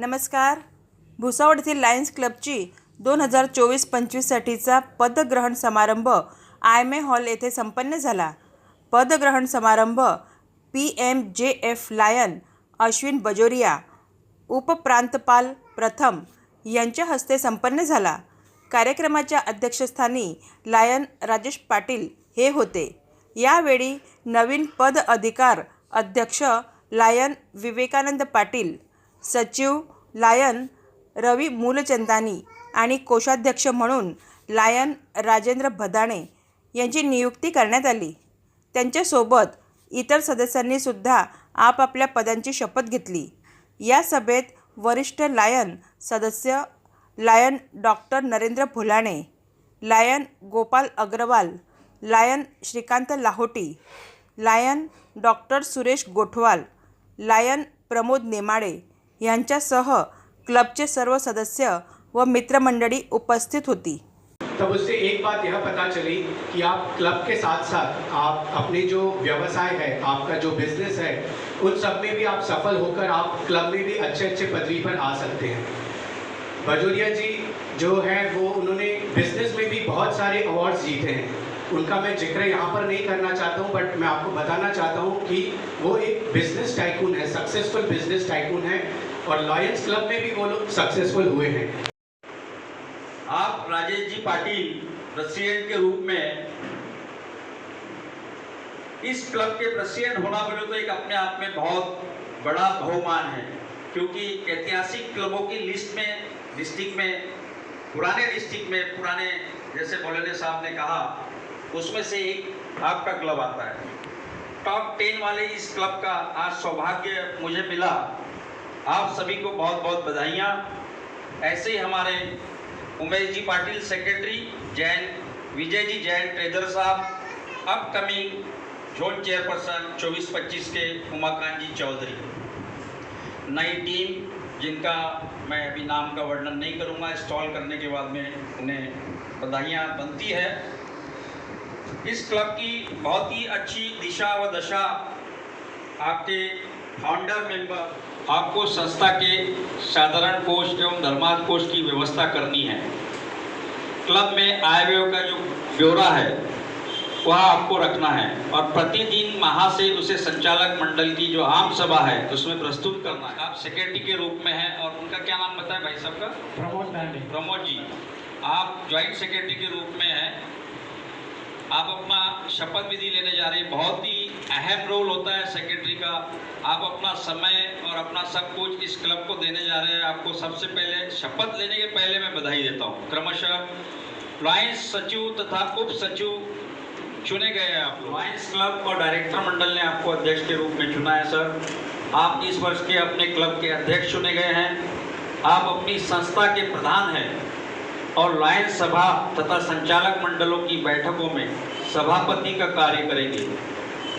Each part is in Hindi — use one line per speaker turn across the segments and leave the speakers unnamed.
नमस्कार. भुसावळ येथील लायन्स क्लबची दोन हजार चोवीस पंचवीससाठीचा पदग्रहण समारंभ आय एम ए हॉल येथे संपन्न झाला. पदग्रहण समारंभ P M J F lion Ashwin Bajoria उपप्रांतपाल प्रथम यांच्या हस्ते संपन्न झाला. कार्यक्रमाच्या अध्यक्षस्थानी लायन राजेश पाटील हे होते. यावेळी नवीन पद अधिकार अध्यक्ष लायन विवेकानंद पाटील सचिव लायन रवी मूलचंदानी आणि कोषाध्यक्ष म्हणून लायन राजेंद्र भदाणे यांची नियुक्ती करण्यात आली. त्यांच्यासोबत इतर सदस्यांनी सुद्धा आपापल्या पदांची शपथ घेतली. या सभेत वरिष्ठ लायन सदस्य lion doctor Narendra Phulane lion Gopal Agrawal lion Shrikant Lahoti lion doctor Suresh Gothwal lion Pramod Nemade यांच्यासह क्लबचे सर्व सदस्य व मित्रमंडळी उपस्थित होती.
तब उससे एक बात यह पता चली कि आप क्लब के साथ साथ आप अपने जो व्यवसाय है, आपका जो बिज़नेस है, उन सब में भी आप सफल होकर आप क्लब में भी अच्छे अच्छे पदवी पर आ सकते हैं। भजोरिया जी जो है, वो उन्होंने बिज़नेस में भी बहुत सारे अवार्ड्स जीते हैं। उनका मैं ज़िक्र यहाँ पर नहीं करना चाहता हूँ बट मैं आपको बताना चाहता हूँ कि वो एक बिज़नेस टाइकून है सक्सेसफुल बिज़नेस टाइकून है। और लॉयंस क्लब में भी वो लोग सक्सेसफुल हुए हैं।
आप राजेश जी पाटिल प्रेसिडेंट के रूप में इस क्लब के प्रेसिडेंट होना बोले तो एक अपने आप में बहुत बड़ा बहुमान है, क्योंकि ऐतिहासिक क्लबों की लिस्ट में डिस्ट्रिक्ट में, पुराने डिस्ट्रिक्ट में, पुराने जैसे मौलाना साहब ने कहा, उसमें से एक आपका क्लब आता है। टॉप टेन वाले इस क्लब का आज सौभाग्य मुझे मिला। आप सभी को बहुत बहुत बधाइयाँ। ऐसे ही हमारे उमेश जी पाटिल सेक्रेटरी जैन विजय जी जैन ट्रेजर साहब अपकमिंग जोन चेयरपर्सन 24-25 के उमाकांत जी चौधरी। नई टीम जिनका मैं अभी नाम का वर्णन नहीं करूँगा इंस्टॉल करने के बाद में उन्हें बधाइयाँ बनती है। इस क्लब की बहुत ही अच्छी दिशा व दशा आपके फाउंडर मेंबर आपको संस्था के साधारण कोष एवं धर्मार्थ कोष की व्यवस्था करनी है। क्लब में आय व्यय का जो ब्यौरा है वह आपको रखना है और प्रतिदिन महासेन उसे संचालक मंडल की जो आम सभा है उसमें प्रस्तुत करना। है आप सेक्रेटरी के रूप में हैं और उनका क्या नाम बताएँ भाई साहब का?
प्रमोद दांडे
प्रमोद जी आप ज्वाइंट सेक्रेटरी के रूप में हैं। आप अपना शपथ विधि लेने जा रहे हैं बहुत ही अहम रोल होता है सेक्रेटरी का। आप अपना समय और अपना सब कुछ इस क्लब को देने जा रहे हैं। आपको सबसे पहले शपथ लेने के पहले मैं बधाई देता हूँ। क्रमशः लायंस सचिव तथा उप सचिव चुने गए हैं आप लायंस क्लब और डायरेक्टर मंडल ने आपको अध्यक्ष के रूप में चुना है सर आप इस वर्ष के अपने क्लब के अध्यक्ष चुने गए हैं। आप अपनी संस्था के प्रधान हैं और लायंस सभा तथा संचालक मंडलों की बैठकों में सभापति का कार्य करेंगे।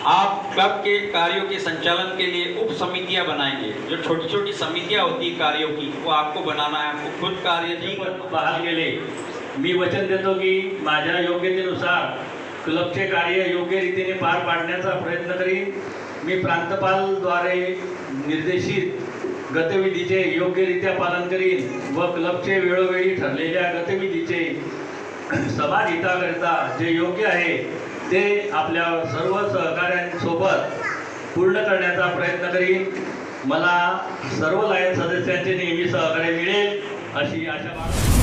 आप क्लब के कार्यों के संचालन के लिए उप समितियाँ बनाएँगे। जो छोटी छोटी समितियाँ होती है कार्यों की, वो आपको बनाना है। आपको खुद कार्य नहीं
बहाल केले मी वचन देतो की माझ्या योग्यतेनुसार क्लबचे कार्य योग्य रीतीने पार पाडण्याचा प्रयत्न करीन मी प्रांतपालद्वारे निर्देशित गतविधीचे योग्यरित्या पालन करीन व क्लब क्लबचे वेळोवेळी ठरलेल्या गतविधीचे समाज हिताकरिता जे योग्य आहे ते आपल्या सर्व सहकाऱ्यांसोबत पूर्ण करण्याचा प्रयत्न करीन. मला सर्व लायन सदस्यांचे नेहमी सहकार्य मिळेल अशी आशा